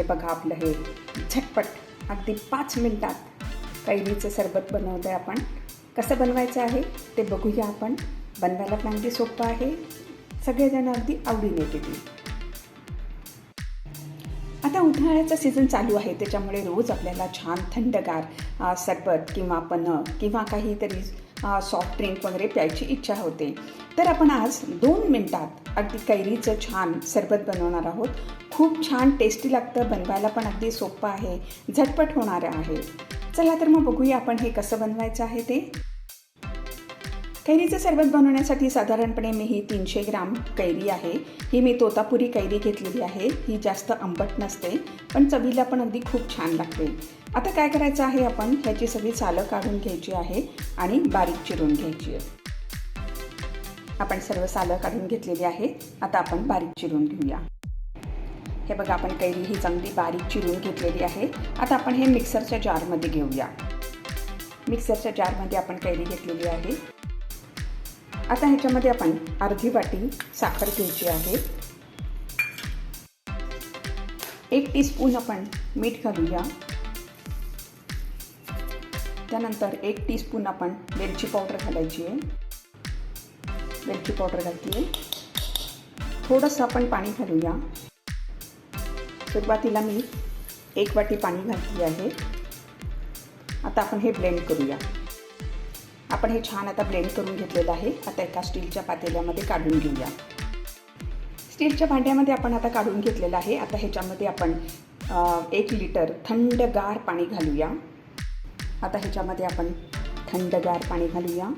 हे बघा आपलं हे झटपट अगदी पाच मिनटात कैरीचं सरबत बनवतं आहे आपण. कसं बनवायचं आहे ते बघूया आपण. बनवायला पण अगदी सोपं आहे. सगळेजण अगदी आवडीने पितील आता उन्हाळ्याचा सीझन चालू आहे त्याच्यामुळे रोज आपल्याला छान थंडगार सरबत किंवा पन्ह किंवा काहीतरी सॉफ्ट ड्रिंक वगैरे प्यायची इच्छा होते. तर आपण आज दोन मिनटात अगदी कैरीचं छान सरबत बनवणार आहोत. खूप छान टेस्टी लागतं बनवायला पण अगदी सोपं आहे झटपट होणारं आहे. चला तर मग बघूया आपण हे कसं बनवायचं आहे ते. कैरीचं सरबत बनवण्यासाठी साधारणपणे मी ही तीनशे ग्राम कैरी आहे. ही मी तोतापुरी कैरी घेतलेली आहे. ही जास्त आंबट नसते पण चवीला पण अगदी खूप छान लागते. आता काय करायचं आहे आपण? ह्याची सगळी सालं काढून घ्यायची आहे आणि बारीक चिरून घ्यायची आहे. आपण सर्व सालं काढून घेतलेली आहे. आता आपण बारीक चिरून घेऊया. हे बघा आपण कैरी ही चांगली बारीक चिरून घेतलेली आहे. आता आपण हे मिक्सरच्या जारमध्ये घेऊया. मिक्सरच्या जारमध्ये आपण कैरी घेतलेली आहे. आता ह्याच्यामध्ये आपण अर्धी वाटी साखर घ्यायची आहे. एक टीस्पून आपण मीठ घालूया. त्यानंतर एक टीस्पून आपण वेलची पावडर घालायची आहे. वेलची पावडर घालते थोडंसं आपण पाणी घालूया. सुरुवातीला मी एक वाटी पाणी घातली आहे. आता आपण हे ब्लेंड करूया. आपण हे छान आता ब्लेंड करून घेतलेलं आहे. आता एका स्टीलच्या पातेल्यामध्ये काढून घेऊया. स्टीलच्या भांड्यामध्ये आपण आता काढून घेतलेलं आहे. आता ह्याच्यामध्ये आपण एक लिटर थंडगार पाणी घालूया. आता ह्याच्यामध्ये आपण थंडगार पाणी घालूया.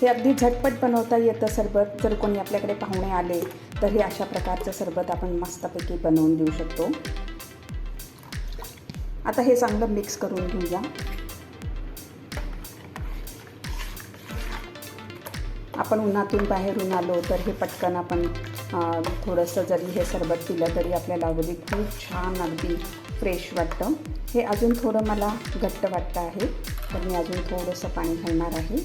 हे अगदी झटपट बनवता येतं सरबत. जर कोणी आपल्याकडे पाहुणे आले तर हे अशा प्रकारचं सरबत आपण मस्तपैकी बनवून देऊ शकतो. आता हे चांगलं मिक्स करून घेऊया. आपण उन्हातून बाहेरून आलो तर हे पटकन आपण थोडंसं जरी हे सरबत पिलं तरी आपल्याला अगदी खूप छान अगदी फ्रेश वाटतं. हे अजून थोडं मला घट्ट वाटतं आहे तर मी अजून थोडंसं पाणी घालणार आहे.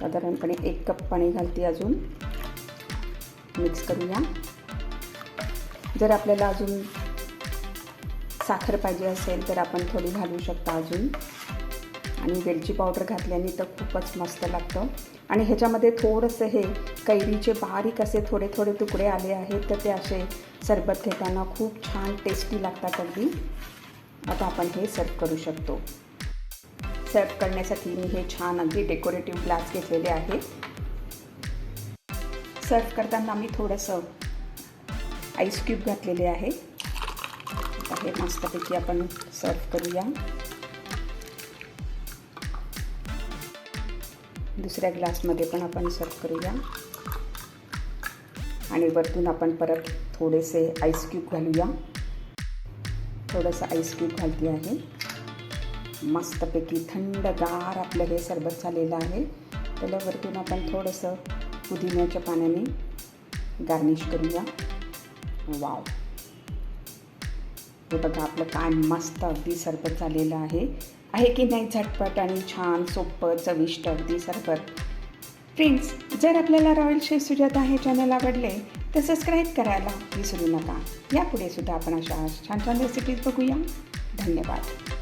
साधारणपणे एक कप पाणी घालते अजून. मिक्स करूया. जर आपल्याला अजून साखर पाहिजे असेल तर आपण थोडी घालू शकता अजून. आणि वेलची पावडर घातल्याने तर खूपच मस्त लागतं. आणि ह्याच्यामध्ये थोडंसं हे कैरीचे बारीक असे थोडे थोडे तुकडे आले आहेत तर ते असे सरबत घेताना खूप छान टेस्टी लागतात अगदी. आता आपण हे सर्व करू शकतो. सर्व करण्यासाठी मी हे छान अगदी डेकोरेटिव्ह ग्लास घेतलेले आहेत. सर्व करताना मी थोडंसं आईस क्यूब घातलेले आहे. हे मस्तपैकी आपण सर्व करूया. दुसऱ्या ग्लासमध्ये पण आपण सर्व करूया. आणि वरतून आपण परत थोडेसे आईस क्यूब घालूया. थोडंसं आईस क्यूब घालते आहे. मस्तपैकी थंडगार आपलं हे सरबत झालेलं आहे. त्याला वरतून आपण थोडंसं पुदिन्याच्या पाण्याने गार्निश करूया वाव हे बघा आपलं काय मस्त अगदी सरबत झालेलं आहे. आहे की नाही झटपट आणि छान सोपं चविष्ट अगदी सरबत? फ्रेंड्स जर आपल्याला रॉयल शेफ सुजाता हे चॅनल आवडले तर सबस्क्राईब करायला विसरू नका. यापुढे सुद्धा आपण अशा छान छान रेसिपीज बघूया. धन्यवाद.